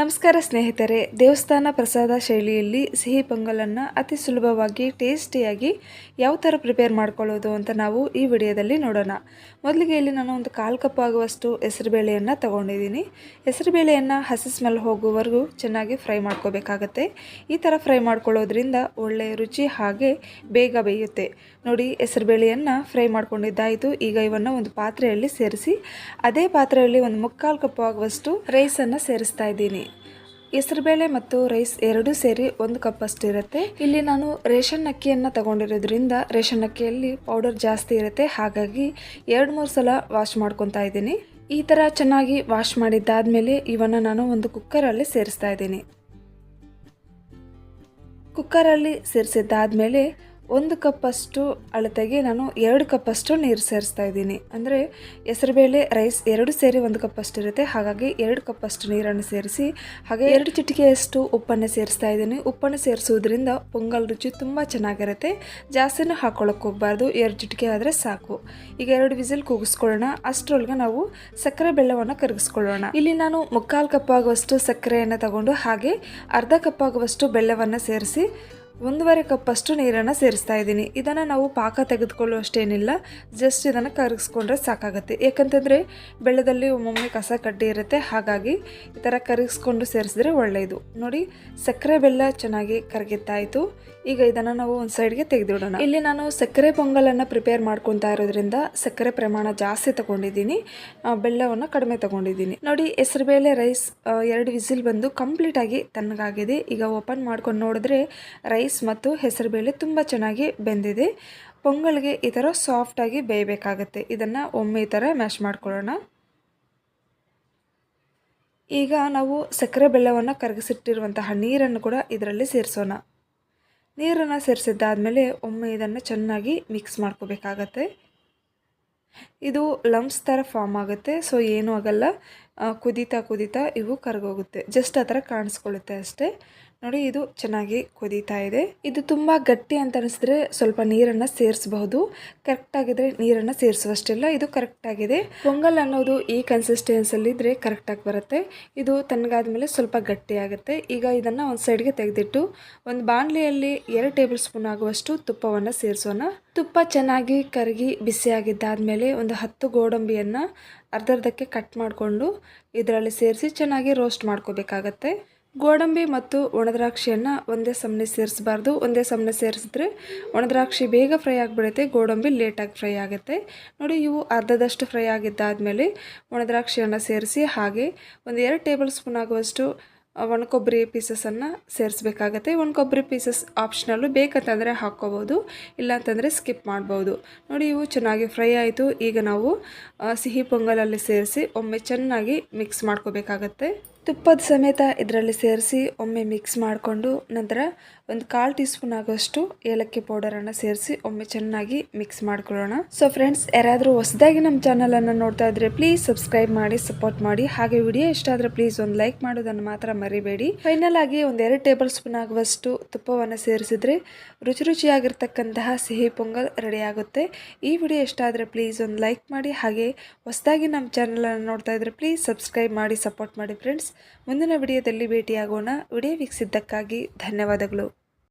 ನಮಸ್ಕಾರ ಸ್ನೇಹಿತರೆ, ದೇವಸ್ಥಾನ ಪ್ರಸಾದ ಶೈಲಿಯಲ್ಲಿ ಸಿಹಿ ಪೊಂಗಲನ್ನು ಅತಿ ಸುಲಭವಾಗಿ, ಟೇಸ್ಟಿಯಾಗಿ ಯಾವ ಥರ ಪ್ರಿಪೇರ್ ಮಾಡ್ಕೊಳ್ಳೋದು ಅಂತ ನಾವು ಈ ವಿಡಿಯೋದಲ್ಲಿ ನೋಡೋಣ. ಮೊದಲಿಗೆ ಇಲ್ಲಿ ನಾನು ಒಂದು ಕಾಲು ಕಪ್ ಆಗುವಷ್ಟು ಹೆಸರುಬೇಳೆಯನ್ನು ತಗೊಂಡಿದ್ದೀನಿ. ಹೆಸರುಬೇಳೆಯನ್ನು ಹಸಿ ಸ್ಮೆಲ್ ಹೋಗುವವರೆಗೂ ಚೆನ್ನಾಗಿ ಫ್ರೈ ಮಾಡ್ಕೋಬೇಕಾಗತ್ತೆ. ಈ ಥರ ಫ್ರೈ ಮಾಡ್ಕೊಳ್ಳೋದ್ರಿಂದ ಒಳ್ಳೆಯ ರುಚಿ ಹಾಗೆ ಬೇಗ ಬೇಯುತ್ತೆ. ನೋಡಿ, ಹೆಸರುಬೇಳೆಯನ್ನು ಫ್ರೈ ಮಾಡ್ಕೊಂಡಿದ್ದಾಯಿತು. ಈಗ ಇವನ್ನು ಒಂದು ಪಾತ್ರೆಯಲ್ಲಿ ಸೇರಿಸಿ, ಅದೇ ಪಾತ್ರೆಯಲ್ಲಿ ಒಂದು ಮುಕ್ಕಾಲು ಕಪ್ ಆಗುವಷ್ಟು ರೈಸನ್ನು ಸೇರಿಸ್ತಾ ಇದ್ದೀನಿ. ಹೆಸರುಬೇಳೆ ಮತ್ತು ರೈಸ್ ಎರಡೂ ಸೇರಿ ಒಂದು ಕಪ್ ಅಷ್ಟು ಇರುತ್ತೆ. ಇಲ್ಲಿ ನಾನು ರೇಷನ್ ಅಕ್ಕಿಯನ್ನು ತಗೊಂಡಿರೋದ್ರಿಂದ ರೇಷನ್ ಅಕ್ಕಿಯಲ್ಲಿ ಪೌಡರ್ ಜಾಸ್ತಿ ಇರುತ್ತೆ. ಹಾಗಾಗಿ ಎರಡು ಮೂರು ಸಲ ವಾಶ್ ಮಾಡ್ಕೊತಾ ಇದ್ದೀನಿ. ಈ ಥರ ಚೆನ್ನಾಗಿ ವಾಶ್ ಮಾಡಿದ್ದಾದ್ಮೇಲೆ ಇವನ್ನು ನಾನು ಒಂದು ಕುಕ್ಕರಲ್ಲಿ ಸೇರಿಸ್ತಾ ಇದ್ದೀನಿ. ಕುಕ್ಕರಲ್ಲಿ ಸೇರಿಸಿದ್ದಾದಮೇಲೆ ಒಂದು ಕಪ್ಪಷ್ಟು ಅಳತೆಗೆ ನಾನು ಎರಡು ಕಪ್ಪಷ್ಟು ನೀರು ಸೇರಿಸ್ತಾ ಇದ್ದೀನಿ. ಅಂದರೆ ಹೆಸರುಬೇಳೆ ರೈಸ್ ಎರಡು ಸೇರಿ ಒಂದು ಕಪ್ಪಷ್ಟು ಇರುತ್ತೆ. ಹಾಗಾಗಿ ಎರಡು ಕಪ್ಪಷ್ಟು ನೀರನ್ನು ಸೇರಿಸಿ, ಹಾಗೆ ಎರಡು ಚಿಟಿಕೆಯಷ್ಟು ಉಪ್ಪನ್ನು ಸೇರಿಸ್ತಾ ಇದ್ದೀನಿ. ಉಪ್ಪನ್ನು ಸೇರಿಸೋದ್ರಿಂದ ಪೊಂಗಲ್ ರುಚಿ ತುಂಬ ಚೆನ್ನಾಗಿರುತ್ತೆ. ಜಾಸ್ತಿನೂ ಹಾಕೊಳ್ಳೋಕೆ ಹೋಗಬಾರ್ದು. ಎರಡು ಚಿಟಿಕೆ ಆದರೆ ಸಾಕು. ಈಗ ಎರಡು ವಿಸಿಲ್ ಕೂಗಿಸ್ಕೊಳ್ಳೋಣ. ಅಷ್ಟರೊಳಗೆ ನಾವು ಸಕ್ಕರೆ ಬೆಲ್ಲವನ್ನು ಕರಗಿಸ್ಕೊಳ್ಳೋಣ. ಇಲ್ಲಿ ನಾನು ಮುಕ್ಕಾಲು ಕಪ್ಪಾಗುವಷ್ಟು ಸಕ್ಕರೆಯನ್ನು ತಗೊಂಡು, ಹಾಗೆ ಅರ್ಧ ಕಪ್ ಆಗುವಷ್ಟು ಬೆಲ್ಲವನ್ನು ಸೇರಿಸಿ ಒಂದೂವರೆ ಕಪ್ಪಷ್ಟು ನೀರನ್ನು ಸೇರಿಸ್ತಾ ಇದ್ದೀನಿ. ಇದನ್ನು ನಾವು ಪಾಕ ತೆಗೆದುಕೊಳ್ಳುವಷ್ಟೇನಿಲ್ಲ. ಜಸ್ಟ್ ಇದನ್ನು ಕರಗಿಸ್ಕೊಂಡ್ರೆ ಸಾಕಾಗುತ್ತೆ. ಯಾಕಂತಂದರೆ ಬೆಳ್ಳದಲ್ಲಿ ಒಮ್ಮೊಮ್ಮೆ ಕಸ ಕಡ್ಡಿ ಇರುತ್ತೆ. ಹಾಗಾಗಿ ಈ ಥರ ಕರಗಿಸ್ಕೊಂಡು ಸೇರಿಸಿದ್ರೆ ಒಳ್ಳೆಯದು ನೋಡಿ, ಸಕ್ಕರೆ ಬೆಲ್ಲ ಚೆನ್ನಾಗಿ ಕರಗಿತ್ತಾಯಿತು. ಈಗ ಇದನ್ನು ನಾವು ಒಂದು ಸೈಡ್ಗೆ ತೆಗೆದಿಡೋಣ ಇಲ್ಲಿ ನಾನು ಸಕ್ಕರೆ ಪೊಂಗಲನ್ನು ಪ್ರಿಪೇರ್ ಮಾಡ್ಕೊತಾ ಇರೋದ್ರಿಂದ ಸಕ್ಕರೆ ಪ್ರಮಾಣ ಜಾಸ್ತಿ ತಗೊಂಡಿದ್ದೀನಿ. ಬೆಲ್ಲವನ್ನು ಕಡಿಮೆ ತಗೊಂಡಿದ್ದೀನಿ. ನೋಡಿ ಹೆಸರುಬೇಳೆ ರೈಸ್ ಎರಡು ವಿಸಿಲ್ ಬಂದು ಕಂಪ್ಲೀಟಾಗಿ ತಣ್ಣಗಾಗಿದೆ. ಈಗ ಓಪನ್ ಮಾಡ್ಕೊಂಡು ನೋಡಿದ್ರೆ ರೈಸ್ ಮತ್ತು ಹೆಸರುಬೇಳೆ ತುಂಬ ಚೆನ್ನಾಗಿ ಬೆಂದಿದೆ. ಪೊಂಗಲ್ಗೆ ಈ ಥರ ಸಾಫ್ಟಾಗಿ ಬೇಯಬೇಕಾಗತ್ತೆ. ಇದನ್ನು ಒಮ್ಮೆ ಈ ಥರ ಮ್ಯಾಶ್ ಮಾಡ್ಕೊಳ್ಳೋಣ. ಈಗ ನಾವು ಸಕ್ಕರೆ ಬೆಲ್ಲವನ್ನು ಕರಗಿಸಿಟ್ಟಿರುವಂತಹ ನೀರನ್ನು ಕೂಡ ಇದರಲ್ಲಿ ಸೇರಿಸೋಣ. ನೀರನ್ನು ಸೇರಿಸಿದ್ದಾದಮೇಲೆ ಒಮ್ಮೆ ಇದನ್ನು ಚೆನ್ನಾಗಿ ಮಿಕ್ಸ್ ಮಾಡ್ಕೋಬೇಕಾಗತ್ತೆ. ಇದು ಲಮ್ಸ್ ಥರ ಫಾರ್ಮ್ ಆಗುತ್ತೆ. ಸೊ ಏನೂ ಆಗಲ್ಲ. ಕುದೀತಾ ಕುದೀತಾ ಇವು ಕರಗೋಗುತ್ತೆ. ಜಸ್ಟ್ ಆ ಥರ ಕಾಣಿಸ್ಕೊಳ್ಳುತ್ತೆ ಅಷ್ಟೇ. ನೋಡಿ, ಇದು ಚೆನ್ನಾಗಿ ಕುದೀತಾ ಇದೆ. ಇದು ತುಂಬ ಗಟ್ಟಿ ಅಂತ ಅನಿಸಿದ್ರೆ ಸ್ವಲ್ಪ ನೀರನ್ನು ಸೇರಿಸಬಹುದು. ಕರೆಕ್ಟಾಗಿದ್ರೆ ನೀರನ್ನು ಸೇರಿಸುವಷ್ಟಿಲ್ಲ ಇದು ಕರೆಕ್ಟ್ ಆಗಿದೆ. ಪೊಂಗಲ್ ಅನ್ನೋದು ಈ ಕನ್ಸಿಸ್ಟೆನ್ಸಲ್ಲಿ ಇದ್ದರೆ ಕರೆಕ್ಟಾಗಿ ಬರುತ್ತೆ. ಇದು ತಣ್ಣಗಾದ್ಮೇಲೆ ಸ್ವಲ್ಪ ಗಟ್ಟಿ ಆಗುತ್ತೆ. ಈಗ ಇದನ್ನ ಒಂದು ಸೈಡ್ಗೆ ತೆಗೆದಿಟ್ಟು ಒಂದು ಬಾಣಲಿಯಲ್ಲಿ ಎರಡು ಟೇಬಲ್ ಸ್ಪೂನ್ ಆಗುವಷ್ಟು ತುಪ್ಪವನ್ನು ಸೇರಿಸೋಣ. ತುಪ್ಪ ಚೆನ್ನಾಗಿ ಕರಗಿ ಬಿಸಿಯಾಗಿದ್ದಾದಮೇಲೆ ಒಂದು ಹತ್ತು ಗೋಡಂಬಿಯನ್ನು ಅರ್ಧರ್ಧಕ್ಕೆ ಕಟ್ ಮಾಡಿಕೊಂಡು ಇದರಲ್ಲಿ ಸೇರಿಸಿ ಚೆನ್ನಾಗಿ ರೋಸ್ಟ್ ಮಾಡ್ಕೋಬೇಕಾಗತ್ತೆ. ಗೋಡಂಬಿ ಮತ್ತು ಒಣದ್ರಾಕ್ಷಿಯನ್ನು ಒಂದೇ ಸಮನೆ ಸೇರಿಸಬಾರ್ದು. ಒಂದೇ ಸಮನೆ ಸೇರಿಸಿದ್ರೆ ಒಣದ್ರಾಕ್ಷಿ ಬೇಗ ಫ್ರೈ ಆಗಿಬಿಡುತ್ತೆ, ಗೋಡಂಬಿ ಲೇಟಾಗಿ ಫ್ರೈ ಆಗುತ್ತೆ. ನೋಡಿ, ಇವು ಅರ್ಧದಷ್ಟು ಫ್ರೈ ಆಗಿದ್ದಾದಮೇಲೆ ಒಣದ್ರಾಕ್ಷಿಯನ್ನು ಸೇರಿಸಿ ಹಾಗೆ ಒಂದು ಎರಡು ಟೇಬಲ್ ಸ್ಪೂನ್ ಆಗುವಷ್ಟು ಒಣಕೊಬ್ಬರಿ ಪೀಸಸನ್ನು ಸೇರಿಸ್ಬೇಕಾಗತ್ತೆ. ಒಣಕೊಬ್ಬರಿ ಪೀಸಸ್ ಆಪ್ಷನಲ್ಲು ಬೇಕಂತಂದರೆ ಹಾಕ್ಕೋಬೋದು, ಇಲ್ಲಾಂತಂದರೆ ಸ್ಕಿಪ್ ಮಾಡ್ಬೋದು. ನೋಡಿ, ಇವು ಚೆನ್ನಾಗಿ ಫ್ರೈ ಆಯಿತು. ಈಗ ನಾವು ಸಿಹಿ ಪೊಂಗಲಲ್ಲಿ ಸೇರಿಸಿ ಒಮ್ಮೆ ಚೆನ್ನಾಗಿ ಮಿಕ್ಸ್ ಮಾಡ್ಕೋಬೇಕಾಗತ್ತೆ. ತುಪ್ಪದ ಸಮೇತ ಇದರಲ್ಲಿ ಸೇರಿಸಿ ಒಮ್ಮೆ ಮಿಕ್ಸ್ ಮಾಡಿಕೊಂಡು ನಂತರ ಒಂದು ಕಾಲು ಟೀ ಸ್ಪೂನ್ ಆಗೋಷ್ಟು ಏಲಕ್ಕಿ ಪೌಡರನ್ನು ಸೇರಿಸಿ ಒಮ್ಮೆ ಚೆನ್ನಾಗಿ ಮಿಕ್ಸ್ ಮಾಡ್ಕೊಳ್ಳೋಣ. ಸೊ ಫ್ರೆಂಡ್ಸ್ ಯಾರಾದರೂ ಹೊಸದಾಗಿ ನಮ್ಮ ಚಾನಲನ್ನು ನೋಡ್ತಾ ಇದ್ರೆ ಪ್ಲೀಸ್ ಸಬ್ಸ್ಕ್ರೈಬ್ ಮಾಡಿ ಸಪೋರ್ಟ್ ಮಾಡಿ. ಹಾಗೆ ವಿಡಿಯೋ ಇಷ್ಟ ಆದರೆ ಪ್ಲೀಸ್ ಒಂದು ಲೈಕ್ ಮಾಡೋದನ್ನು ಮಾತ್ರ ಮರಿಬೇಡಿ. ಫೈನಲ್ ಆಗಿ ಒಂದು ಎರಡು ಟೇಬಲ್ ಸ್ಪೂನ್ ಆಗುವಷ್ಟು ತುಪ್ಪವನ್ನು ಸೇರಿಸಿದ್ರೆ ರುಚಿ ರುಚಿಯಾಗಿರ್ತಕ್ಕಂತಹ ಸಿಹಿ ಪೊಂಗಲ್ ರೆಡಿ ಆಗುತ್ತೆ. ಈ ವಿಡಿಯೋ ಇಷ್ಟ ಆದರೆ ಪ್ಲೀಸ್ ಒಂದು ಲೈಕ್ ಮಾಡಿ. ಹಾಗೆ ಹೊಸದಾಗಿ ನಮ್ಮ ಚಾನಲನ್ನು ನೋಡ್ತಾ ಇದ್ರೆ ಪ್ಲೀಸ್ ಸಬ್ಸ್ಕ್ರೈಬ್ ಮಾಡಿ ಸಪೋರ್ಟ್ ಮಾಡಿ ಫ್ರೆಂಡ್ಸ್ ಮುಂದಿನ ವಿಡಿಯೋದಲ್ಲಿ ಭೇಟಿಯಾಗೋಣ. ವಿಡಿಯೋ ವೀಕ್ಷಿಸಿದ್ದಕ್ಕಾಗಿ ಧನ್ಯವಾದಗಳು.